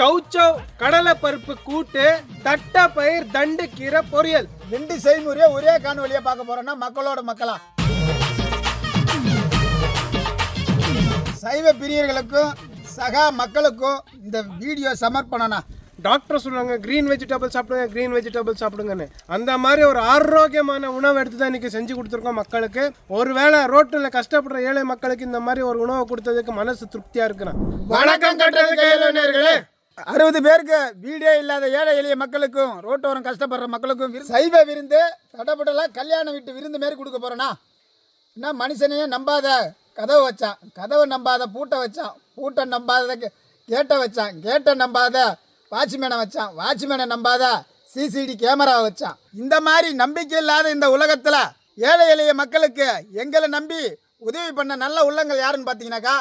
சௌச்சௌ கடலை பருப்பு கூட்டு தட்டை பயிர் தண்டு கீரை பொரியல். ரெண்டு செய்முறையை ஒரே காணொலியா பார்க்க போறோம்னா மக்களோட மக்களா. சைவ பிரியர்களுக்கும் சகா மக்களுக்கும் இந்த வீடியோ சமர்ப்பணம்னா. டாக்டர் சொல்லுவாங்க க்ரீன் வெஜிடபிள் சாப்பிடுங்க க்ரீன் வெஜிடபிள் சாப்பிடுங்கன்னு. அந்த மாதிரி ஒரு ஆரோக்கியமான உணவு எடுத்து தான் இன்னைக்கு செஞ்சு கொடுத்துருக்கோம் மக்களுக்கு. ஒருவேளை ரோட்டில் கஷ்டப்படுற ஏழை மக்களுக்கு இந்த மாதிரி ஒரு உணவை கொடுத்ததுக்கு மனசு திருப்தியா இருக்குண்ணா வணக்கம் கட்டுறது அறுபது பேருக்கு வீடே இல்லாத ஏழை எளிய மக்களுக்கும் ரோட்டோரம் கஷ்டப்படுற மக்களுக்கும் சைவ விருந்து தடப்படலாம் கல்யாண வீட்டு விருந்து மாரி கொடுக்க போறேனா? என்ன மனுஷனையே நம்பாத கதவை வச்சான். கதவை நம்பாத பூட்டை வச்சான். பூட்டை நம்பாத கேட்டை வச்சான். கேட்டை நம்பாத வாட்ச்மேனை வச்சான். வாட்ச்மேனை நம்பாத சிசிடி கேமராவை வச்சான். இந்த மாதிரி நம்பிக்கை இல்லாத இந்த உலகத்தில் ஏழை எளிய மக்களுக்கு எங்களை நம்பி உதவி பண்ண நல்ல உள்ளங்கள் யாருன்னு பார்த்தீங்கன்னாக்கா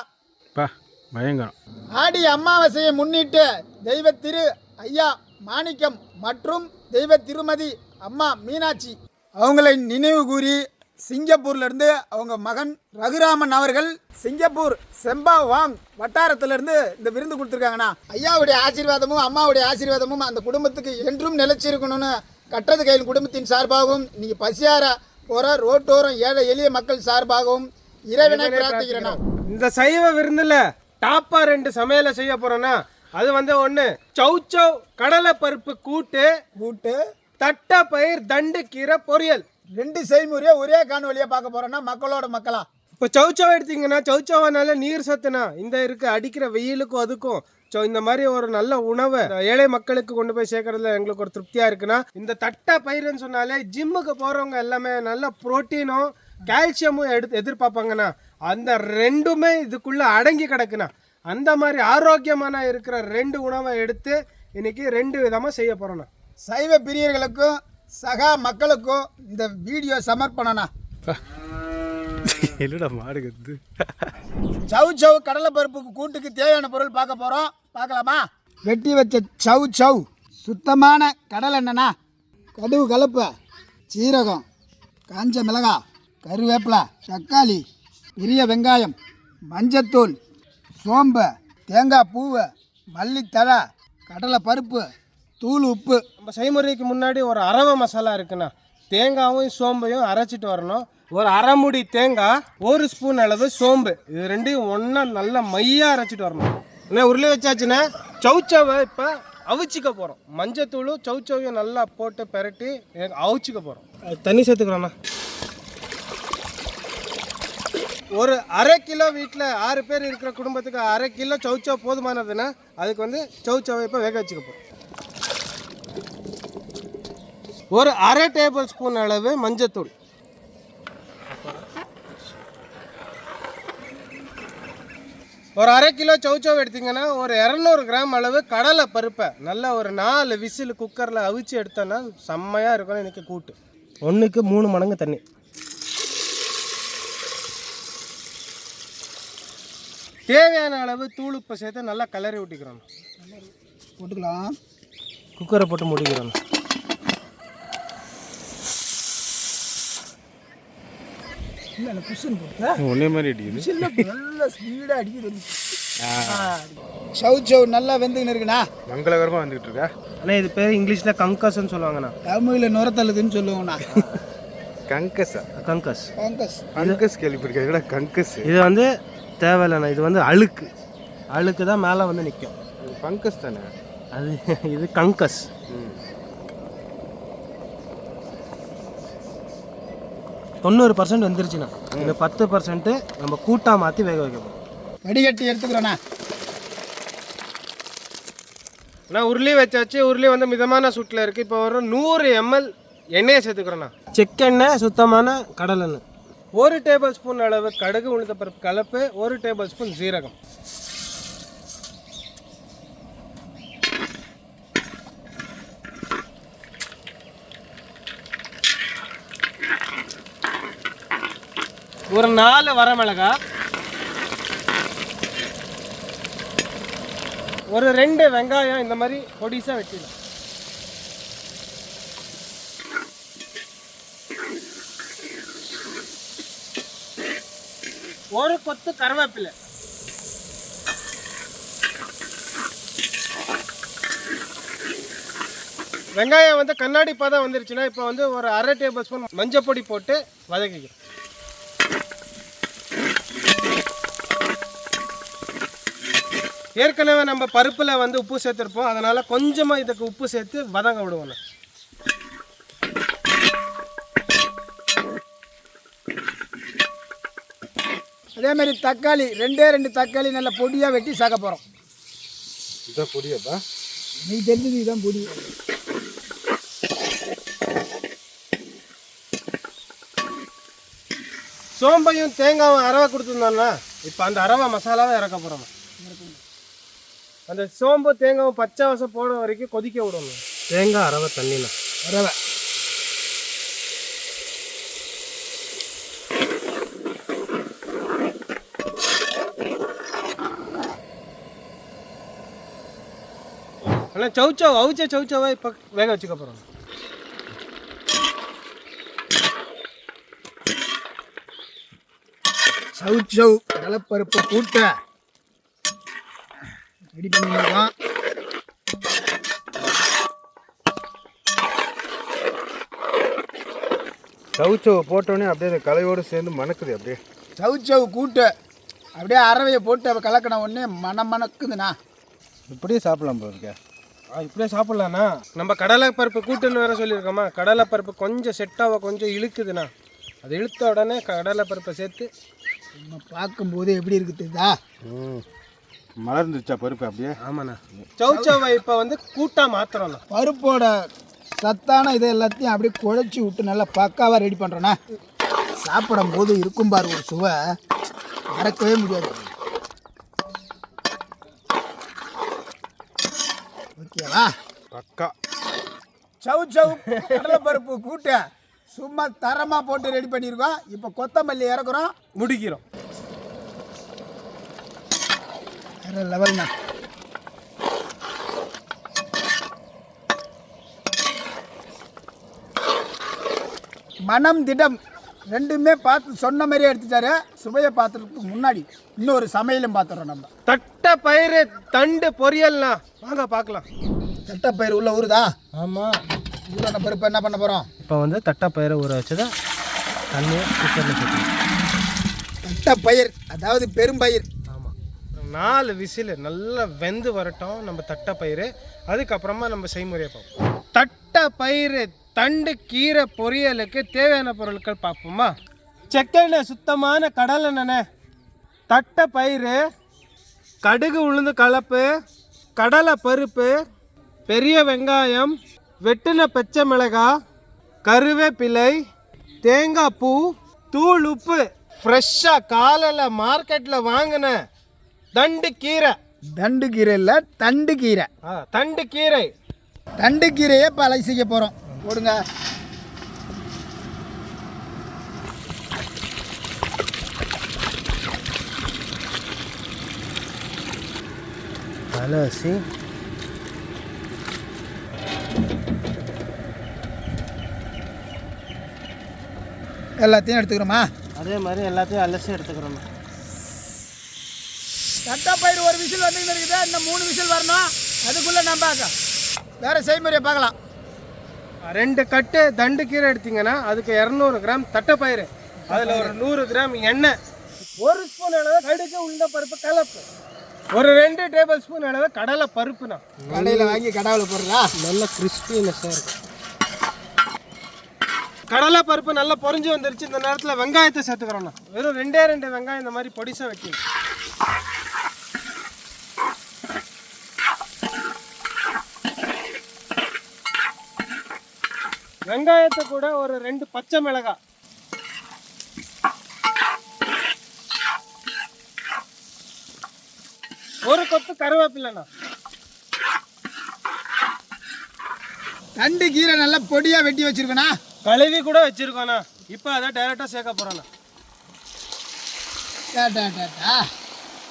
பா பயங்கரம். ஆடி அமாவாசையை முன்னிட்டு தெய்வ திரு ஐயா மாணிக்கம் மற்றும் தெய்வ திருமதி அம்மா மீனாட்சி. அவங்களை நினைவு கூறி சிங்கப்பூர்ல இருந்து அவங்க மகன் ரகுராமன் அவர்கள் சிங்கப்பூர் செம்பா வாங் வட்டாரத்துல இருந்து இந்த விருந்து கொடுத்துருக்காங்கண்ணா. ஐயாவுடைய ஆசீர்வாதமும் அம்மாவுடைய ஆசீர்வாதமும் அந்த குடும்பத்துக்கு என்றும் நிலைச்சிருக்கணும்னு கட்டது கையில் குடும்பத்தின் சார்பாகவும் நீங்க பசியார போற ரோட்டோரம் ஏழை எளிய மக்கள் சார்பாகவும் இறைவனை பிரார்த்திக்கிறேன். இந்த சைவ விருந்துல டாப்பா ரெண்டு சமையலை செய்ய போறோம்னா அது வந்து ஒண்ணு. சௌச்சௌ கடலை பருப்பு கூட்டு கூட்டு தட்டை பயிர் தண்டு கீரை பொரியல். ரெண்டு செய்முறையை ஒரே காணொலியா பார்க்க போறோம்னா மக்களோட மக்களா. இப்போ சௌச்சவ் எடுத்தீங்கன்னா சௌச்சவானால நீர் சத்துனா இந்த இருக்க அடிக்கிற வெயிலுக்கும் அதுக்கும். ஸோ இந்த மாதிரி ஒரு நல்ல உணவை ஏழை மக்களுக்கு கொண்டு போய் சேர்க்கறதுல எங்களுக்கு ஒரு திருப்தியா இருக்குன்னா இந்த தட்டை பயிர்னு சொன்னாலே ஜிம்முக்கு போறவங்க எல்லாமே நல்ல புரோட்டீனும் கால்சியமும் எடுத்து எதிர்பார்ப்பாங்கண்ணா அந்த ரெண்டுமே இதுக்குள்ள அடங்கி கிடக்குண்ணா அந்த மாதிரி ஆரோக்கியமான இருக்கிற ரெண்டு உணவை எடுத்து இன்னைக்கு ரெண்டு விதமா செய்ய போறோம்ண்ணா. சைவ பிரியர்களுக்கும் சகா மக்களுக்கும் இந்த வீடியோ சமர்ப்பணம்னா இல்லடா மாடு கத்து சவு சவு கடலை பருப்புக்கு கூட்டுக்கு தேவையான பொருள் பார்க்க போறோம். பார்க்கலாமா? வெட்டி வச்ச சவு சவு சுத்தமான கடலை எண்ணெய்னா கடுகு கலப்பு சீரகம் காஞ்ச மிளகாய் கருவேப்பிலை தக்காளி பெரிய வெங்காயம் மஞ்சத்தூள் சோம்பு தேங்காய் பூவை மல்லித்தழை கடலை பருப்பு தூள் உப்பு. நம்ம செய்முறைக்கு முன்னாடி ஒரு அரவை மசாலா இருக்குண்ணா. தேங்காயும் சோம்பையும் அரைச்சிட்டு வரணும். ஒரு அரைமுடி தேங்காய் ஒரு ஸ்பூன் அளவு சோம்பு. இது ரெண்டையும் ஒன்றா நல்லா மையாக அரைச்சிட்டு வரணும். என்ன உருளை வச்சாச்சுன்னா சௌச்சவை இப்போ அவிச்சிக்க போகிறோம் மஞ்சத்தூளும் சௌச்சவையும் நல்லா போட்டு பெரட்டி அவிச்சிக்க போகிறோம் தண்ணி சேர்த்துக்கிறோண்ணா ஒரு அரை கிலோ வீட்டில் ஆறு பேர் இருக்கிற குடும்பத்துக்கு அரை கிலோ சவுச்சோ போதுமானதுன்னா அதுக்கு வந்து சௌச்சவை இப்போ வேக வச்சுக்க போகிறோம் ஒரு அரை டேபிள் ஸ்பூன் அளவு மஞ்சத்தூள். ஒரு அரை கிலோ சவுச்சவ் எடுத்தீங்கன்னா ஒரு இரநூறு கிராம் அளவு கடலை பருப்பை நல்லா ஒரு நாலு விசில் குக்கரில் அவிச்சு எடுத்தோன்னா செம்மையாக இருக்கணும் எனக்கு கூட்டு. ஒன்றுக்கு மூணு மடங்கு தண்ணி. தேவையான அளவு தூள் உப்பை சேர்த்து நல்லா கிளறி விட்டிக்கிறோம் போட்டுக்கலாம். குக்கரை போட்டு முடிக்கிறோம். ஒன்னே மாதிரி அடிக்குது. நல்ல ஸ்பீடாக அடிக்குது சவு சவு நல்லா வெந்துக்கின்னு இருக்குண்ணா. மங்களகரமாக வந்துகிட்டு இருக்கா? ஆனால் இது பேர் இங்கிலீஷில் கங்கஸ்ன்னு சொல்லுவாங்கண்ணா. தமிழில் நுரத்தழுதுன்னு சொல்லுவோம்ண்ணா. கங்கஸா? கங்கஸ். பங்கஸ் கங்கஸ் கேள்விப்பட்டிருக்கேன். கங்கஸ்? இது வந்து தேவையில்லைண்ணா இது வந்து அழுக்கு. அழுக்கு தான் மேலே வந்து நிற்கும் பங்கஸ் தானே? அது இது கங்கஸ். தொண்ணூறு பர்சன்ட் வந்துருச்சுண்ணா. இந்த பத்து பர்சன்ட்டு நம்ம கூட்டா மாற்றி வேக வைக்க போகிறோம் வடிகட்டி எடுத்துக்கிறோண்ணா. நான் உருளி வச்சாச்சு. உருளி வந்து மிதமான சூட்டில் இருக்குது இப்போ ஒரு நூறு எம்எல் எண்ணெயை சேர்த்துக்கிறோண்ணா. செக்கெண்ணெய் சுத்தமான கடலெண்ணெய். ஒரு டேபிள் ஸ்பூன் அளவு கடுகு உளுந்த பருப்பு கலப்பு ஒரு டேபிள் ஸ்பூன் ஜீரகம் ஒரு நாலு வரமிளகா. ஒரு ரெண்டு வெங்காயம் இந்த மாதிரி பொடிசா வெட்டிடலாம். ஒரு கொத்து கருவேப்பிலை. வெங்காயம் வந்து கண்ணாடி பதம் வந்துருச்சுன்னா இப்போ வந்து ஒரு அரை டேபிள் ஸ்பூன் மஞ்சள் பொடி போட்டு வதக்கிக்கிறோம். ஏற்கனவே நம்ம பருப்பில் வந்து உப்பு சேர்த்துருப்போம். அதனால் கொஞ்சமாக இதுக்கு உப்பு சேர்த்து வதங்க விடுவோம். நான். அதே மாதிரி தக்காளி ரெண்டே ரெண்டு தக்காளி நல்லா பொடியாக வெட்டி சாக்க போகிறோம் இதான் பொடியாப்பா? நீ தெரிஞ்சது இதுதான் பொடி. சோம்பையும் தேங்காயும் அரவை கொடுத்துருந்தோம்னா இப்போ அந்த அரவை மசாலாவை இறக்க போகிறோம் அந்த சோம்பு தேங்காயும் பச்சை வசம் போட வரைக்கும் கொதிக்க விடணும். தேங்காய் அரவை தண்ணியில் ரவை ஆனால் சவுச்சவ் அவிச்ச சவுச்சவை இப்போ வேக வச்சுக்க போகிறோம் சவு சவு கடலப்பருப்பு கூட்ட. ரெடி பண்ணிக்கலாம் சவுச்சவை போட்டோடனே அப்படியே அந்த கலையோடு சேர்ந்து மணக்குது அப்படியே. சவு சவு கூட்டு. அப்படியே அரவையை போட்டு அப்போ கலக்கின உடனே மனம் மணக்குதுண்ணா இப்படியே சாப்பிடலாம் ஆ இப்படியே சாப்பிட்லாண்ணா. நம்ம கடலை பருப்பு கூட்டுன்னு வேற சொல்லியிருக்கோமா? கடலை பருப்பு கொஞ்சம் செட்டாக கொஞ்சம் இழுக்குதுண்ணா. அது இழுத்த உடனே கடலை பருப்பை சேர்த்து நம்ம பார்க்கும்போது எப்படி இருக்குதுதா ம். மலர்ந்துருச்சா பருப்பு அப்படியே? ஆமாண்ணா. சவுச்சவை இப்போ வந்து கூட்டாக மாத்திரம்ண்ணா பருப்போட சத்தான இதை எல்லாத்தையும் அப்படியே குழச்சி விட்டு நல்லா பக்காவாக ரெடி பண்ணுறோண்ணா சாப்பிடும்போது இருக்கும் பாரு ஒரு சுவை. மறக்கவே முடியாது. ஓகேவா பக்கா. சவு சவு. கடலைப்பருப்பு கூட்ட சும்மா தரமாக போட்டு ரெடி பண்ணியிருக்கோம். இப்போ கொத்தமல்லி இறக்குறோம். முடிக்கிறோம். வேற லெவல்ண்ணா மனம் திடம். ரெண்டுமே பார்த்து சொன்ன மாதிரியே எடுத்துட்டாரு. சுவையை பார்த்துறதுக்கு முன்னாடி இன்னொரு சமையலும் பார்த்துறோம் நம்ம. தட்டை பயிறு தண்டு பொரியல்ண்ணா வாங்க பார்க்கலாம். தட்டைப்பயிர் உள்ள ஊறுதா? ஆமாம் ஊறான பருப்பு என்ன பண்ண போகிறோம் இப்போ வந்து தட்டை பயிரை ஊற வச்சதை தண்ணியை குக்கரில் சேர்த்து தட்டைப்பயிர் அதாவது பெரும்பயிர் ஆமாம் நாலு விசில் நல்லா வெந்து வரட்டும் நம்ம தட்டை பயிறு. அதுக்கப்புறமா நம்ம செய்முறையை பார்ப்போம். தட்டை பயிறு தண்டு கீரை பொரியலுக்கு தேவையான பொருட்கள் பார்ப்போமா? செக்கெண்ணெய் சுத்தமான கடலெண்ணெய் தட்டை பயிறு கடுகு உளுந்து கலப்பு கடலை பருப்பு பெரிய வெங்காயம் வெட்டின பச்சை மிளகாய் கருவேப்பிலை தேங்காய் பூ தூள் உப்பு. ஃப்ரெஷ்ஷாக காலையில் மார்க்கெட்டில் வாங்கின தண்டு கீரை. தண்டு கீரை இல்லை தண்டு கீரை. ஆ தண்டு கீரை. தண்டு கீரையை இப்போ அலசிக்க போகிறோம் போடுங்க அலசி எல்லாத்தையும் எடுத்துக்கிறோமா? அதே மாதிரி எல்லாத்தையும் அலசி எடுத்துக்கிறோம் தட்டைப்பயிர் ஒரு விசில் வந்துட்டு இருக்குது. இன்னும் மூணு விசில் வரணும். அதுக்குள்ளே நம்ம வேற செய்முறையை பார்க்கலாம். ரெண்டு கட்டு தண்டு கீரை எடுத்தீங்கன்னா அதுக்கு இரநூறு கிராம் தட்டைப்பயிறு அதில் ஒரு நூறு கிராம் எண்ணெய் ஒரு ஸ்பூன் அளவு கடுகு உளுந்த பருப்பு கலப்பு. ஒரு ரெண்டு டேபிள் ஸ்பூன் அளவு கடலை பருப்புண்ணா. கடையில் வாங்கி கடாவில் போடுறா நல்ல கிறிஸ்பினஸ்ஸாக இருக்கும் கடலை பருப்பு நல்லா பொரிஞ்சு வந்துருச்சு. இந்த நேரத்தில் வெங்காயத்தை சேர்த்துக்கிறோண்ணா வெறும் ரெண்டே ரெண்டு வெங்காயம் இந்த மாதிரி பொடிசாக வைக்கணும் வெங்காயத்தை கூட ஒரு ரெண்டு பச்சை மிளகாய். ஒரு கொத்து கருவேப்பிலைண்ணா தண்டு கீரை நல்லா பொடியாக வெட்டி வச்சிருக்கணா கழுவி கூட வச்சிருக்கோண்ணா இப்போ அதை டைரெக்டாக சேர்க்க போகிறோண்ணா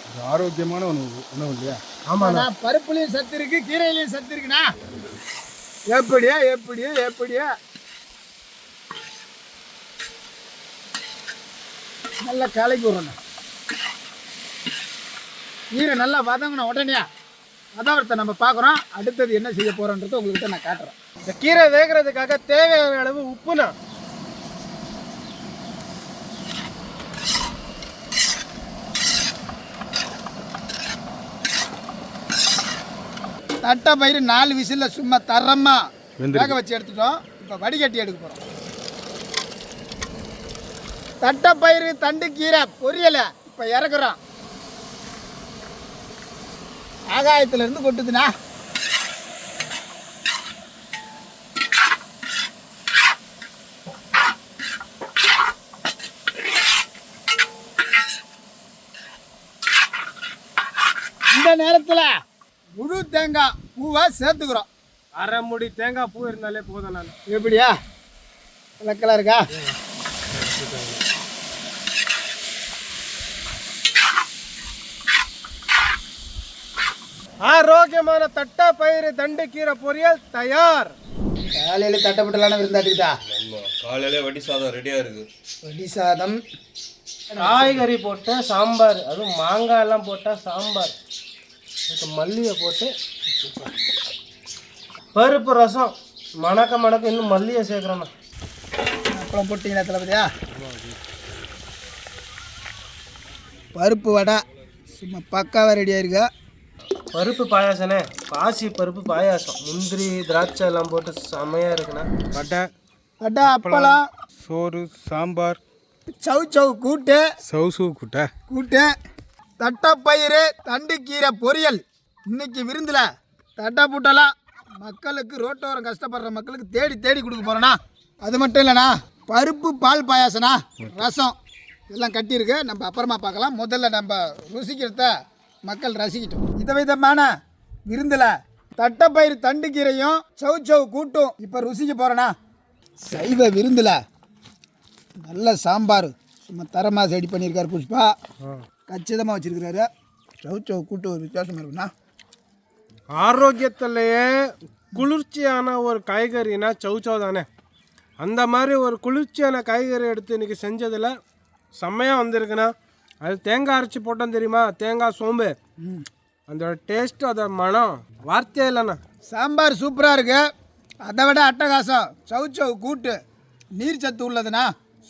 இது ஆரோக்கியமான உணவு உணவு இல்லையா? ஆமாண்ணா. பருப்புலையும் சத்து இருக்கு கீரையிலையும் சத்து இருக்குண்ணா. எப்படியா எப்படியா எப்படியா. நல்லா கலக்கி விட்றோண்ணா. கீரை நல்லா வதங்கணும் உடனே கதாவரத்தை நம்ம பார்க்குறோம். அடுத்தது என்ன செய்ய போகிறோன்றதை உங்கள்கிட்ட நான் காட்டுறேன். இந்த கீரை வேகிறதுக்காக தேவையான அளவு உப்புனா தட்டை பயிறு நாலு விசிலில் சும்மா தரமாக வேக வச்சு எடுத்துட்டோம். இப்போ வடிகட்டி எடுக்க போகிறோம் தட்டைப்பயிறு தண்டு கீரை பொரியலை இப்போ இறக்குறோம். ஆகாயத்துல இருந்து கொட்டுதுண்ணா. இந்த நேரத்தில் முழு தேங்காய் பூவை சேர்த்துக்கிறோம். அரை முடி தேங்காய் பூ இருந்தாலே போதும் நான். எப்படியா? விளக்கெல்லாம் இருக்கா? ஆரோக்கியமான தட்டா பயிறு தண்டு கீரை பொரியல் தயார். காலையில் தட்டப்பட்டலான விருந்தாட்டிக்கிட்டா? காலையிலே வடி சாதம் ரெடியாக இருக்குது வடி சாதம். காய்கறி போட்ட சாம்பார் அதுவும் மாங்காய் எல்லாம் போட்டா சாம்பார். இதுக்கு மல்லியை போட்டு பருப்பு ரசம். மணக்க மணக்க இன்னும் மல்லியை சேர்க்குறேண்ணா அப்பளம் போட்டிங்களா தளபதியா? பருப்பு வடை. சும்மா பக்காவாக ரெடியாக இருக்கா? பருப்பு பாயாசனே. பாசி பருப்பு பாயாசம். முந்திரி திராட்சை எல்லாம் போட்டு செமையாக இருக்குண்ணா. வடை வடை அப்பளம். சோறு சாம்பார். சவு சவு கூட்டு. சவுசு குட்டை. கூட்டு. தட்டைப்பயிறு தண்டு கீரை பொரியல். இன்னைக்கு விருந்தில் தட்டை புட்டலாம் மக்களுக்கு ரோட்டோரம் கஷ்டப்படுற மக்களுக்கு தேடி தேடி கொடுக்க போகிறேண்ணா அது மட்டும் இல்லைண்ணா பருப்பு பால் பாயாசனா ரசம் இதெல்லாம் கட்டியிருக்கு. நம்ம அப்புறமா பார்க்கலாம். முதல்ல நம்ம ருசிக்கிறத மக்கள் ரசிக்கட்டும். விதவிதமான விருந்தில் தட்டைப்பயிறு தண்டு கீரையும் சவு சவு கூட்டும். இப்போ ருசிக்க போகிறேண்ணா சைவ விருந்தில் நல்ல சாம்பார். சும்மா தரமாக ரெடி பண்ணியிருக்காரு புஷ்பா. கச்சிதமாக வச்சிருக்கிறாரு. சவு சவு கூட்டு ஒரு வித்தியாசமாக இருக்குண்ணா ஆரோக்கியத்திலேயே குளிர்ச்சியான ஒரு காய்கறினா சௌச்சௌ தானே. அந்த மாதிரி ஒரு குளிர்ச்சியான காய்கறி எடுத்து இன்னைக்கு செஞ்சதில் செம்மையாக வந்திருக்குண்ணா. அது தேங்காய் அரைச்சி போட்டோம் தெரியுமா? தேங்காய் சோம்பு. அந்த டேஸ்ட் அதோட மனம் வார்த்தையே இல்லைண்ணா. சாம்பார் சூப்பராக இருக்கு. அதை விட அட்டகாசம். சவு சவு கூட்டு. நீர் சத்து உள்ளதுண்ணா.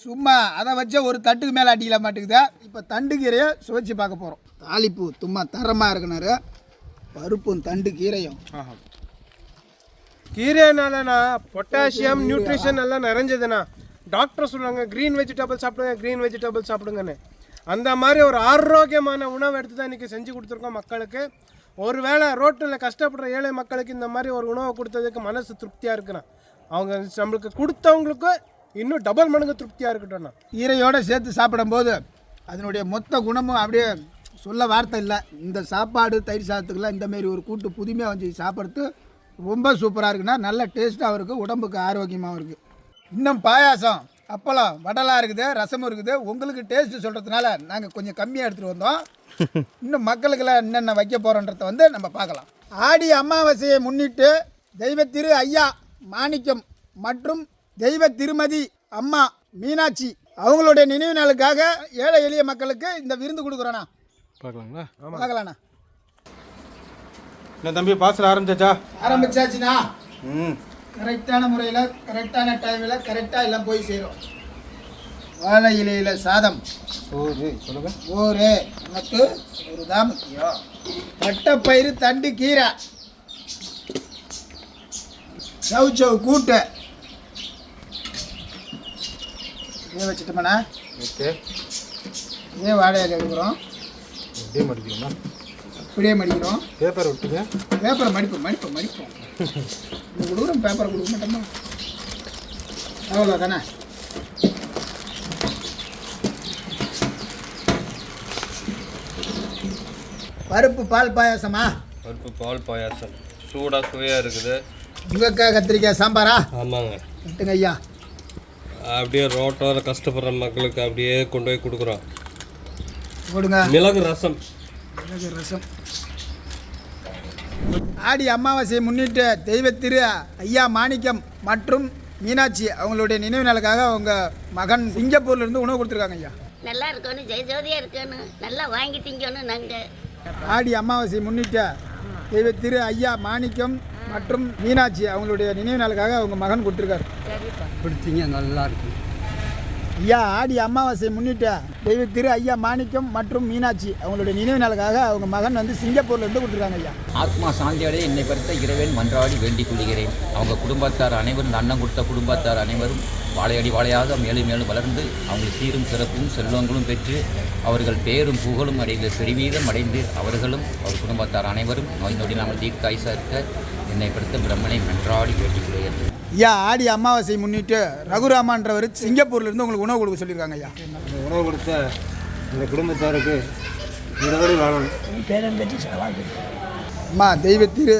சும்மா அதை வச்ச ஒரு தட்டுக்கு மேலே அடிக்கல மாட்டேங்குது இப்போ தண்டு கீரையை சுவைச்சு பார்க்க போகிறோம் தாளிப்பு சும்மா தரமாக இருக்குனாரு. பருப்பும் தண்டு கீரையும். கீரைனாலண்ணா பொட்டாசியம் நியூட்ரிஷன் எல்லாம் நிறைஞ்சதுண்ணா. டாக்டர் சொல்லுவாங்க க்ரீன் வெஜிடபிள் சாப்பிடுங்க க்ரீன் வெஜிடபிள் சாப்பிடுங்கன்னு. அந்த மாதிரி ஒரு ஆரோக்கியமான உணவு எடுத்து தான் இன்றைக்கி செஞ்சு கொடுத்துருக்கோம் மக்களுக்கு. ஒரு வேளை ரோட்டில் கஷ்டப்படுற ஏழை மக்களுக்கு இந்த மாதிரி ஒரு உணவை கொடுத்ததுக்கு மனசு திருப்தியாக இருக்குண்ணா. அவங்க நம்மளுக்கு கொடுத்தவங்களுக்கு இன்னும் டபுள் மடங்கு திருப்தியாக இருக்கட்டும்ண்ணா. ஈரையோடு சேர்த்து சாப்பிடும்போது அதனுடைய மொத்த குணமும் அப்படியே சொல்ல வார்த்தை இல்லை. இந்த சாப்பாடு தயிர் சாதத்துக்கெல்லாம் இந்தமாரி ஒரு கூட்டு புதுமையாக வந்து சாப்பிட்றது ரொம்ப சூப்பராக இருக்குன்னா நல்ல டேஸ்ட்டாகவும் இருக்குது உடம்புக்கு ஆரோக்கியமாகவும் இருக்குது இன்னும் பாயாசம். அப்பளம் வடலாம் இருக்குது ரசமும் இருக்குது. உங்களுக்கு டேஸ்ட்டு சொல்கிறதுனால நாங்கள் கொஞ்சம் கம்மியாக எடுத்துகிட்டு வந்தோம். இன்னும் மக்களுக்கெல்லாம் என்னென்ன வைக்க போகிறோன்றத வந்து நம்ம பார்க்கலாம். ஆடி அமாவாசையை முன்னிட்டு தெய்வ திரு ஐயா மாணிக்கம் மற்றும் தெய்வ திருமதி அம்மா மீனாட்சி அவங்களுடைய நினைவு நாளுக்காக ஏழை எளிய மக்களுக்கு இந்த விருந்து கொடுக்குறோண்ணா பார்க்கலாங்களா? பார்க்கலாண்ணா. என்ன தம்பி பாசல் ஆரம்பிச்சாச்சா? ஆரம்பிச்சாச்சுண்ணா. ம். கரெக்டான முறையில் கரெக்டான டைமில் கரெக்டாக எல்லாம் போய் சேரும். வாழை இலையில் சாதம். சோறு சொல்லுங்க. சோறு. நமக்கு சோறு தான் முக்கியம். பட்டைப்பயிறு தண்டு கீரை. சவு சவு கூட்டு. இதே வச்சுட்டோம்ண்ணா ஓகே. இதே இலை எடுக்கிறோம் அப்படியே மடிக்கணுமா? இப்படியே மடிக்கிறோம். பேப்பர் விட்டுங்க பேப்பரை மடிப்போம் மடிப்போம் மடிப்போம். இது கொடுக்குறோம் பேப்பரை கொடுக்க மாட்டோமா? அவ்வளோ தானே? பருப்பு பால் பாயாசமா? பருப்பு பால் பாயாசம். சூடாக சுவையாக இருக்குது. முருங்கக்காய் கத்திரிக்காய் சாம்பாரா? ஆமாங்க. கட்டுங்க ஐயா. அப்படியே ரோட்டோர கஷ்டப்படுற மக்களுக்கு அப்படியே கொண்டு போய் கொடுக்குறோம். போடுங்க மிளகு ரசம். மிளகு ரசம். ஆடி அமாவாசையை முன்னிட்டு தெய்வ திரு ஐயா மாணிக்கம் மற்றும் மீனாட்சி அவங்களுடைய நினைவு நாளுக்காக அவங்க மகன் சிங்கப்பூர்ல இருந்து உணவு கொடுத்துருக்காங்க ஐயா. நல்லா இருக்கணும் ஜெய ஜோதியாக இருக்கணும். நல்லா வாங்கி திங்கணும் நாங்கள் ஆடி அமாவாசையை முன்னிட்டு தெய்வ திரு ஐயா மாணிக்கம் மற்றும் மீனாட்சி அவங்களுடைய நினைவு நாளுக்காக அவங்க மகன் கொடுத்துருக்காரு. கொடுத்தீங்க நல்லா இருக்கும் ஐயா ஆடி அமாவாசை முன்னிட்டு தெய்வ திரு ஐயா மாணிக்கம் மற்றும் மீனாட்சி அவங்களுடைய நினைவு நாளுக்காக அவங்க மகன் வந்து சிங்கப்பூர்ல இருந்து கொடுத்துருக்காங்க ஐயா. ஆத்மா சாந்தியடைய என்னை பருத்த இறைவன் மன்றாடி வேண்டிக் கொள்கிறேன். அவங்க குடும்பத்தார் அனைவரும் இந்த அண்ணன் கொடுத்த குடும்பத்தார் அனைவரும் வாழையடி வாழையாக மேலும் மேலும் வளர்ந்து அவங்க சீரும் சிறப்பும் செல்வங்களும் பெற்று அவர்கள் பேரும் புகழும் அடைந்து பெருவீதம் அடைந்து அவர்களும் அவர் குடும்பத்தார் அனைவரும் நோய் நொடி நாமல் தீர்க்காய்சா இருக்க என்னை படுத்த பிரம்மனை மன்றாடி வேண்டிக் கொள்கிறேன். ஐயா ஆடி அமாவாசை முன்னிட்டு ரகுராமான்றவர் சிங்கப்பூர்ல இருந்து உங்களுக்கு உணவு கொடுக்க சொல்லியிருக்காங்க ஐயா. உணவு கொடுத்த இந்த குடும்பத்தாருக்கு வாழணும். அம்மா தெய்வ திரு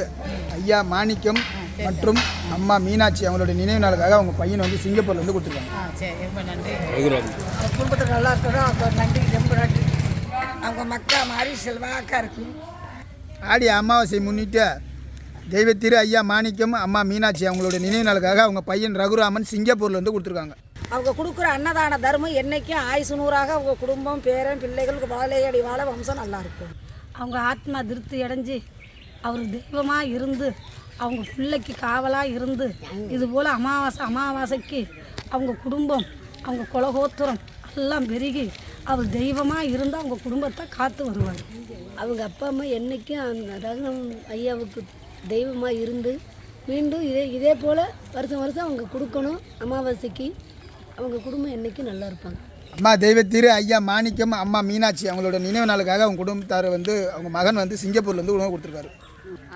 ஐயா மாணிக்கம் மற்றும் அம்மா மீனாட்சி அவங்களுடைய நினைவு நாளுக்காக அவங்க பையன் வந்து சிங்கப்பூர்ல இருந்து கொடுத்துருக்காங்க. குடும்பத்தில் நல்லா இருக்கணும். அவங்க நன்றி ரொம்ப நன்றி. அவங்க மக்கா மாதிரி செல்வாக்கா இருக்கும் ஆடி அமாவாசை முன்னிட்டு தெய்வத்திரு ஐயா மாணிக்கம் அம்மா மீனாட்சி அவங்களுடைய நினைவு நாளுக்காக அவங்க பையன் ரகுராமன் சிங்கப்பூர்லேருந்து கொடுத்துருக்காங்க. அவங்க கொடுக்குற அன்னதான தர்மம் என்றைக்கும் ஆயுசு நூறாக அவங்க குடும்பம் பேரன் பிள்ளைகளுக்கு வாழையடி வாழ வம்சம் நல்லா இருக்கும். அவங்க ஆத்மா திருப்தி அடைஞ்சு அவர் தெய்வமாக இருந்து அவங்க பிள்ளைக்கு காவலாக இருந்து இது போல் அமாவாசை அமாவாசைக்கு அவங்க குடும்பம் அவங்க குலகோத்திரம் எல்லாம் பெருகி அவர் தெய்வமாக இருந்து அவங்க குடும்பத்தை காத்து வருவார். அவங்க அப்பா அம்மா என்றைக்கும் அந்த ரகுரம் ஐயாவுக்கு தெய்வமாக இருந்து மீண்டும் இதே இதே போல் வருஷம் வருஷம் அவங்க கொடுக்கணும் அமாவாசைக்கு. அவங்க குடும்பம் என்றைக்கும் நல்லா இருப்பாங்க. அம்மா தெய்வ திரு ஐயா மாணிக்கம் அம்மா மீனாட்சி அவங்களோட நினைவு நாளுக்காக அவங்க குடும்பத்தார் வந்து அவங்க மகன் வந்து சிங்கப்பூர்ல இருந்து உணவு கொடுத்துருக்காரு.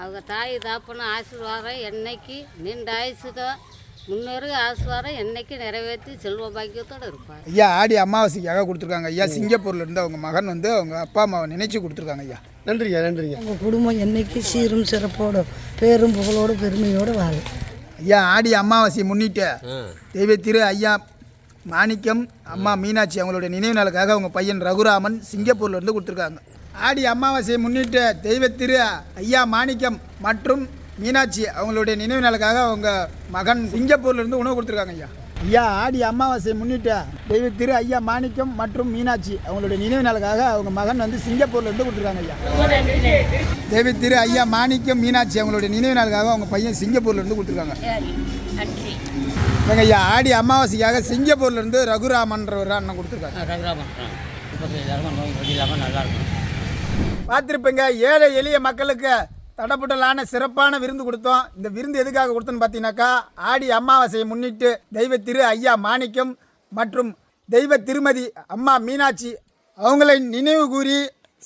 அவங்க தாய் தாப்பனும் ஆசீர்வாதம் என்னைக்கு நீண்ட ஆயுசுக முன்னேறு ஆசீர்வாதம் என்னைக்கு நிறைவேற்றி செல்வ பாக்கியத்தோடு இருப்பாங்க ஐயா ஆடி அமாவாசைக்காக கொடுத்துருக்காங்க. ஐயா சிங்கப்பூர்ல இருந்து அவங்க மகன் வந்து அவங்க அப்பா அம்மாவை நினைச்சு கொடுத்துருக்காங்க ஐயா. நன்றிங்க நன்றிங்க. அவங்க குடும்பம் என்னைக்கு சீரும் சிறப்போடு பேரும் புகழோடு பெருமையோடு வாழும். ஐயா ஆடி அமாவாசையை முன்னிட்டு தெய்வ திரு ஐயா மாணிக்கம் அம்மா மீனாட்சி அவங்களுடைய நினைவு நாளுக்காக அவங்க பையன் ரகுராமன் சிங்கப்பூர்ல இருந்து கொடுத்துருக்காங்க. ஆடி அமாவாசையை முன்னிட்டு தெய்வ திரு ஐயா மாணிக்கம் மற்றும் மீனாட்சி அவங்களுடைய நினைவு நாளுக்காக அவங்க மகன் சிங்கப்பூர்ல இருந்து உணவு கொடுத்துருக்காங்க ஐயா. ஐயா ஆடி அமாவாசையை முன்னிட்டு தெய்வ திரு ஐயா மாணிக்கம் மற்றும் மீனாட்சி அவங்களுடைய நினைவு நாளுக்காக அவங்க மகன் வந்து சிங்கப்பூர்ல இருந்து கொடுத்துருக்காங்க ஐயா. தெய்வ திரு ஐயா மாணிக்கம் மீனாட்சி அவங்களுடைய நினைவு நாளுக்காக அவங்க பையன் சிங்கப்பூர்ல இருந்து கொடுத்துருக்காங்க. இவங்க ஐயா ஆடி அமாவாசைக்காக சிங்கப்பூர்ல இருந்து ரகுராமன்ற. ஒரு அண்ணன் கொடுத்துருக்காங்க பார்த்துருப்பீங்க ஏழை எளிய மக்களுக்கு தடப்புடலான சிறப்பான விருந்து கொடுத்தோம். இந்த விருந்து எதுக்காக கொடுத்தோன்னு பார்த்தீங்கன்னாக்கா ஆடி அமாவாசையை முன்னிட்டு தெய்வ திரு ஐயா மாணிக்கம் மற்றும் தெய்வ திருமதி அம்மா மீனாட்சி அவங்களை நினைவு கூறி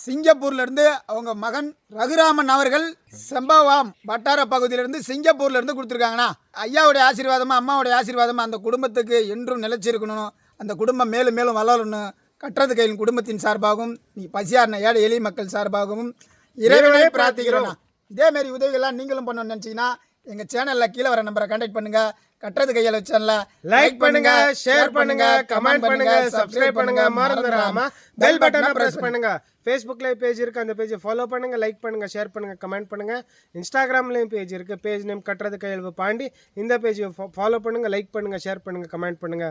சிங்கப்பூர்லேருந்து அவங்க மகன் ரகுராமன் அவர்கள் செம்பவாம் வட்டார பகுதியிலேருந்து சிங்கப்பூர்ல இருந்து கொடுத்துருக்காங்கண்ணா. ஐயாவுடைய ஆசீர்வாதமாக அம்மாவுடைய ஆசீர்வாதமாக அந்த குடும்பத்துக்கு என்றும் நிலைச்சிருக்கணும். அந்த குடும்பம் மேலும் மேலும் வளரணும். கட்டுறது கையின் குடும்பத்தின் சார்பாகவும் நீ பசியாரின ஏழை எளிய மக்கள் சார்பாகவும் இறைவனை பிரார்த்திக்கிறோம். இதே மாதிரி உதவிகள்லாம் நீங்களும் பண்ணணும்னு நினச்சிங்கன்னா எங்கள் சேனலில் கீழே வர நம்பரை கான்டாக்ட் பண்ணுங்க. கட்டுறது கையில் சேனலில் லைக் பண்ணுங்க ஷேர் பண்ணுங்க கமெண்ட் பண்ணுங்க சப்ஸ்கிரைப் பண்ணுங்க மறந்துடாம பெல் பட்டனை பிரஸ் பண்ணுங்க. ஃபேஸ்புக்ல பேஜ் இருக்கு அந்த பேஜை ஃபாலோ பண்ணுங்க லைக் பண்ணுங்க ஷேர் பண்ணுங்க கமெண்ட் பண்ணுங்க. இன்ஸ்டாகிராம்லயும் பேஜ் இருக்கு பேஜ் நேம் கட்டுறது கையெழுவு பாண்டி. இந்த பேஜை ஃபாலோ பண்ணுங்க லைக் பண்ணுங்க ஷேர் பண்ணுங்க கமெண்ட் பண்ணுங்க.